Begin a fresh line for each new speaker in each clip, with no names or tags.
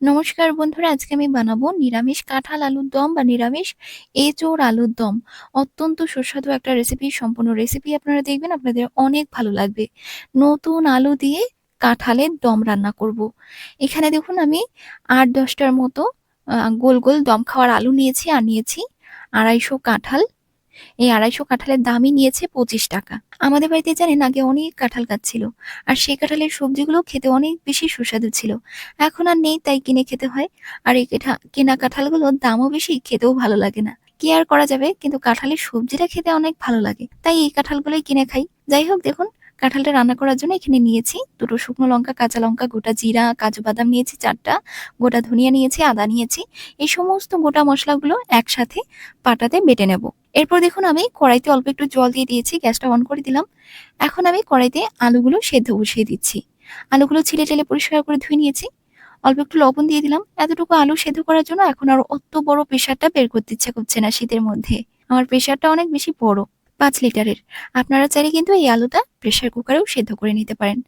নমস্কার বন্ধুরা, আজকে আমি বানাবো নিরামিষ কাঁঠাল আলুর দম বা নিরামিষ এঁচোড় আলুর দম। অত্যন্ত সুস্বাদু একটা রেসিপি সম্পূর্ণ রেসিপি আপনারা দেখবেন, আপনাদের অনেক ভালো লাগবে। নতুন আলু দিয়ে কাঁঠালের দম রান্না করব। এখানে দেখুন, আমি আট দশটার মতো গোল গোল দম খাওয়ার আলু নিয়েছি আর নিয়েছি আড়াইশো কাঁঠাল। এই আড়াইশো কাঁঠালের দামই নিয়েছে পঁচিশ টাকা। আমাদের বাড়িতে জানেন আগে অনেক কাঁঠাল গাছ ছিল আর সেই কাঁঠালের সবজিগুলো খেতে অনেক বেশি সুস্বাদু ছিল। এখন আর নেই তাই কিনে খেতে হয়, আর এই কেনা কাঁঠালগুলোর দামও বেশি, খেতেও ভালো লাগে না। কি আর করা যাবে, কিন্তু কাঁঠালের সবজিটা খেতে অনেক ভালো লাগে, তাই এই কাঁঠালগুলোই কিনে খাই। যাই হোক দেখুন কাঁঠালটা রান্না করার জন্য এখানে নিয়েছি দুটো শুকনো লঙ্কা, কাঁচা লঙ্কা, গোটা জিরা, কাজু বাদাম নিয়েছি চারটা, গোটা ধনিয়া নিয়েছি, আদা নিয়েছি। এই সমস্ত গোটা মশলাগুলো একসাথে পাটাতে বেটে নেব। এরপর দেখুন আমি কড়াইতে অল্প একটু জল দিয়ে দিয়েছি, গ্যাসটা অন করে দিলাম। এখন আমি কড়াইতে আলুগুলো সেদ্ধ বসিয়ে দিচ্ছি। আলুগুলো ছিলে টেলে পরিষ্কার করে ধুয়ে নিয়েছি। অল্প একটু লবণ দিয়ে দিলাম। এতটুকু আলু সেদ্ধ করার জন্য এখন আর অত বড় প্রেশারটা বের করতে ইচ্ছা করছে না শীতের মধ্যে। আমার প্রেশারটা অনেক বেশি বড়। পাঁচ লিটারের। আপনারা চাইলে কিন্তু এই আলুটা প্রেশার কুকারেও সেদ্ধ করে নিতে পারেন।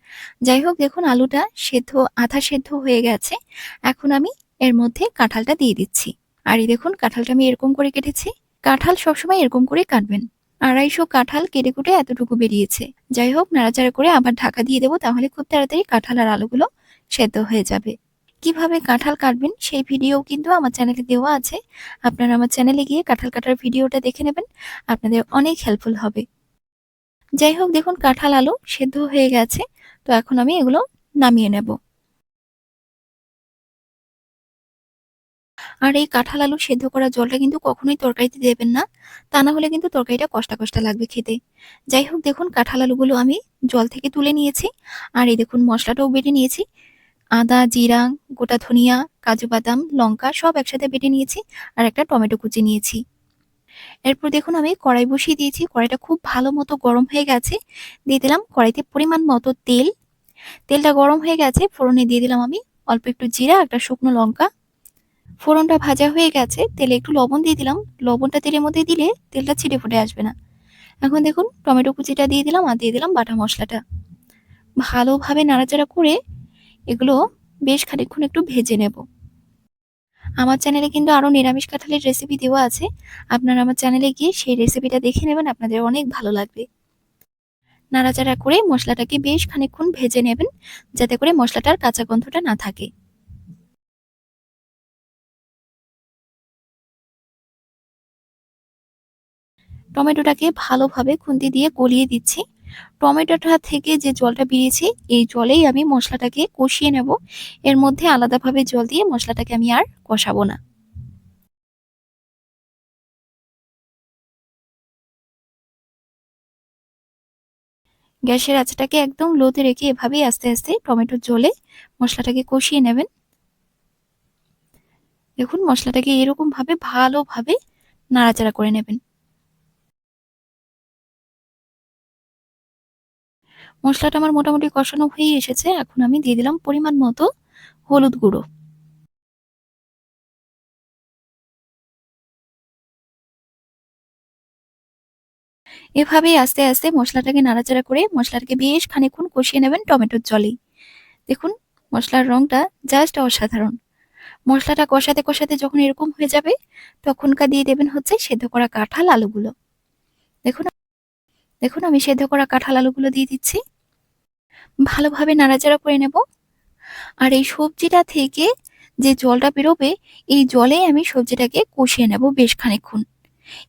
যাই হোক, দেখুন আলুটা সেদ্ধ, আধা সেদ্ধ হয়ে গেছে। এখন আমি এর মধ্যে কাঁঠালটা দিয়ে দিচ্ছি। আর এই দেখুন, কাঁঠালটা আমি এরকম করে কেটেছি। কাঁঠাল সবসময় এরকম করে কাটবেন। আড়াইশো কাঁঠাল কেটে কুটে এতটুকু বেরিয়েছে। যাই হোক, নাড়াচাড়া করে আবার ঢাকা দিয়ে দেবো, তাহলে খুব তাড়াতাড়ি কাঁঠাল আর আলুগুলো সেদ্ধ হয়ে যাবে। কীভাবে কাঁঠাল কাটবেন সেই ভিডিও কিন্তু আমার চ্যানেলে দেওয়া আছে। আপনারা আমার চ্যানেলে গিয়ে কাঁঠাল কাটার ভিডিওটা দেখে নেবেন। আপনাদের অনেক হেল্পফুল হবে। যাই হোক, দেখুন কাঁঠাল আলু সেদ্ধ হয়ে গেছে। তো এখন আমি এগুলো নামিয়ে নেব। আর এই কাঁঠাল আলু সেদ্ধ করা জলটা কিন্তু কখনোই তরকারিতে দেবেন না। তা না হলে কিন্তু তরকারিটা কষ্টা কষ্টা লাগবে খেতে। যাই হোক, দেখুন কাঁঠাল আলুগুলো আমি জল থেকে তুলে নিয়েছি। আর এই দেখুন মশলাটাও বেটে নিয়েছি। আদা, জিরা, গোটা ধনিয়া, কাজু বাদাম, লঙ্কা সব একসাথে বেটে নিয়েছি আর একটা টমেটো কুচি নিয়েছি। এরপর দেখুন আমি কড়াই বসিয়ে দিয়েছি। কড়াইটা খুব ভালো মতো গরম হয়ে গেছে। দিয়ে দিলাম কড়াইতে পরিমাণ মতো তেল। তেলটা গরম হয়ে গেছে। ফোড়নে দিয়ে দিলাম আমি অল্প একটু জিরা, একটা শুকনো লঙ্কা। ফোড়নটা ভাজা হয়ে গেছে। তেলে একটু লবণ দিয়ে দিলাম। লবণটা তেলের মধ্যে দিলে তেলটা ছিটে ফুটে আসবে না। এখন দেখুন টমেটো কুচিটা দিয়ে দিলাম আর দিয়ে দিলাম বাটা মশলাটা। ভালোভাবে নাড়াচাড়া করে এগুলো বেশ খানিক্ষণ একটু ভেজে নেব। আমার চ্যানেলে কিন্তু আরও নিরামিষ কাঁঠালের রেসিপি দেওয়া আছে। আপনারা আমার চ্যানেলে গিয়ে সেই রেসিপিটা দেখে নেবেন, আপনাদের অনেক ভালো লাগবে। নাড়াচাড়া করে মশলাটাকে বেশ খানিক্ষণ ভেজে নেবেন, যাতে করে মশলাটার কাঁচা গন্ধটা না থাকে। টমেটোটাকে ভালোভাবে খুন্তি দিয়ে গলিয়ে দিচ্ছি। টমেটোটা থেকে যে জলটা বেরিয়েছে, এই জলেই আমি মশলাটাকে কষিয়ে নেব। এর মধ্যে আলাদাভাবে জল দিয়ে মশলাটাকে আমি আর কষাবো না। গ্যাসের আঁচটাকে একদম লোতে রেখে এভাবেই আস্তে আস্তে টমেটোর জলে মশলাটাকে কষিয়ে নেবেন। দেখুন, মশলাটাকে এরকম ভাবে ভালোভাবে নাড়াচাড়া করে নেবেন। মশলাটা আমার মোটামুটি কষানো হয়ে এসেছে। এখন আমি দিয়ে দিলাম পরিমাণ মতো হলুদ গুঁড়ো। এভাবেই আস্তে আস্তে মশলাটাকে নাড়াচাড়া করে মশলাটাকে বেশ খানিক্ষণ কষিয়ে নেবেন টমেটোর জলেই দেখুন, মশলার রংটা জাস্ট অসাধারণ। মশলাটা কষাতে কষাতে যখন এরকম হয়ে যাবে, তখনকার দিয়ে দেবেন হচ্ছে সেদ্ধ করা কাঁঠাল আলুগুলো। দেখুন দেখুন, আমি সেদ্ধ করা কাঁঠাল আলুগুলো দিয়ে দিচ্ছি। ভালোভাবে নাড়াচাড়া করে নেব। আর এই সবজিটা থেকে যে জলটা বেরোবে, এই জলে আমি সবজিটাকে কষিয়ে নেব বেশ খানিক্ষণ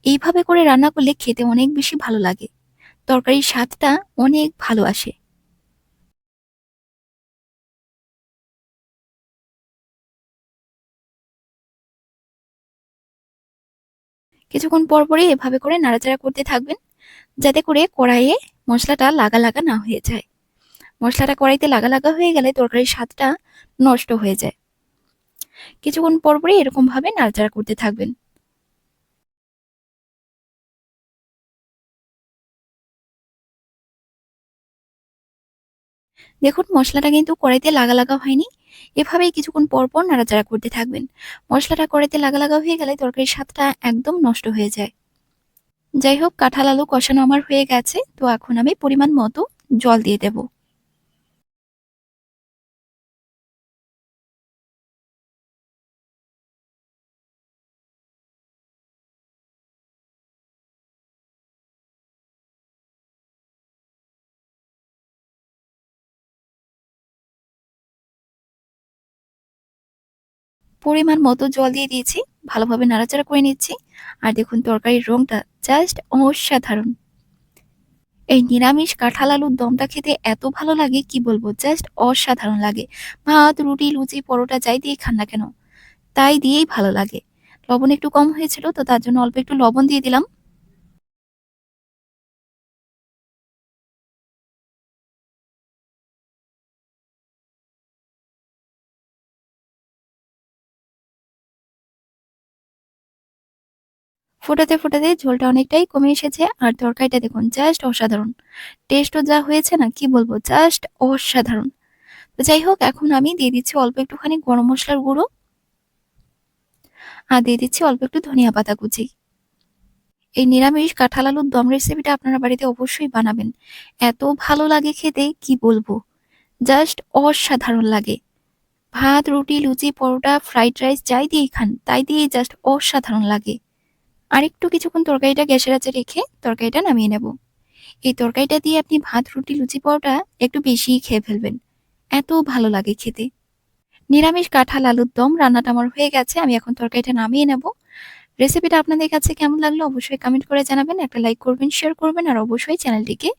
এইভাবে করে রান্না করলে খেতে অনেক বেশি ভালো লাগে। তরকারির স্বাদটা অনেক ভালো আসে। কিছুক্ষণ পর পরে এভাবে করে নাড়াচাড়া করতে থাকবেন। যাতে করে কড়াইয়ে মশলাটা লাগা লাগা না হয়ে যায়। মশলাটা কড়াইতে লাগা লাগা হয়ে গেলে তরকারির স্বাদটা নষ্ট হয়ে যায়। কিছুক্ষণ পর পরে এরকমভাবে নাড়াচাড়া করতে থাকবেন। দেখুন, মশলাটা কিন্তু কড়াইতে লাগা লাগা হয়নি। এভাবেই কিছুক্ষণ পর পর নাড়াচাড়া করতে থাকবেন। মশলাটা কড়াইতে লাগা লাগা হয়ে গেলে তরকারির স্বাদটা একদম নষ্ট হয়ে যায়। যাই হোক কাঁঠাল আলু কষানো আমার হয়ে গেছে, তো এখন আমি পরিমাণ মতো জল দিয়ে দেব। পরিমাণ মতো জল দিয়ে দিয়েছি। ভালোভাবে নাড়াচাড়া করে নিচ্ছি। আর দেখুন তরকারির রংটা জাস্ট অসাধারণ। এই নিরামিষ কাঁঠাল আলুর দমটা খেতে এত ভালো লাগে, কি বলব? জাস্ট অসাধারণ লাগে। ভাত, রুটি, লুচি, পরোটা যাই দিয়ে খান না কেন? তাই দিয়েই ভালো লাগে। লবণ একটু কম হয়েছিল, তো তার জন্য অল্প একটু লবণ দিয়ে দিলাম। ফোটাতে ফোটাতে ঝোলটা অনেকটাই কমে এসেছে। আর তরকারিটা দেখুন জাস্ট অসাধারণ। টেস্টও যা হয়েছে না, কি বলব জাস্ট অসাধারণ। তো যাই হোক, এখন আমি দিয়ে দিচ্ছি অল্প একটুখানি গরম মশলার গুঁড়ো। আর দিয়ে দিচ্ছি অল্প একটু ধনিয়া পাতা কুচি। এই নিরামিষ কাঁঠাল আলুর দম রেসিপিটা আপনারা বাড়িতে অবশ্যই বানাবেন। এত ভালো লাগে খেতে, কি বলব? জাস্ট অসাধারণ লাগে। ভাত, রুটি, লুচি, পরোটা ফ্রাইড রাইস যাই দিয়েই খান, তাই দিয়েই জাস্ট অসাধারণ লাগে। আর একটু কিছুক্ষণ তরকারিটা গ্যাসের আছে রেখে তরকারিটা নামিয়ে নেব। এই তরকারিটা দিয়ে আপনি ভাত, রুটি, লুচি পরোটা একটু বেশিই খেয়ে ফেলবেন। এত ভালো লাগে খেতে। নিরামিষ কাঁঠাল, আলুর দম, রান্নাটা আমার হয়ে গেছে, আমি এখন তরকারিটা নামিয়ে নেব। রেসিপিটা আপনাদের কাছে কেমন লাগল অবশ্যই কমেন্ট করে জানাবেন, একটা লাইক করবেন, শেয়ার করবেন, আর অবশ্যই চ্যানেলটিকে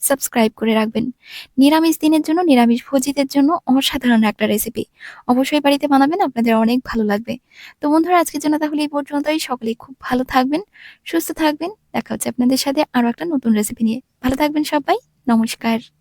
সাবস্ক্রাইব করে রাখবেন। নিরামিষ দিনের জন্য, নিরামিষ ভোজিদের জন্য অসাধারণ একটা রেসিপি অবশ্যই বাড়িতে বানাবেন, আপনাদের অনেক ভালো লাগবে। তো বন্ধুরা, আজকের জন্য তাহলে এই পর্যন্তই। সকলেই খুব ভালো থাকবেন, সুস্থ থাকবেন। দেখা হচ্ছে আপনাদের সাথে আরও একটা নতুন রেসিপি নিয়ে। ভালো থাকবেন সবাই। নমস্কার।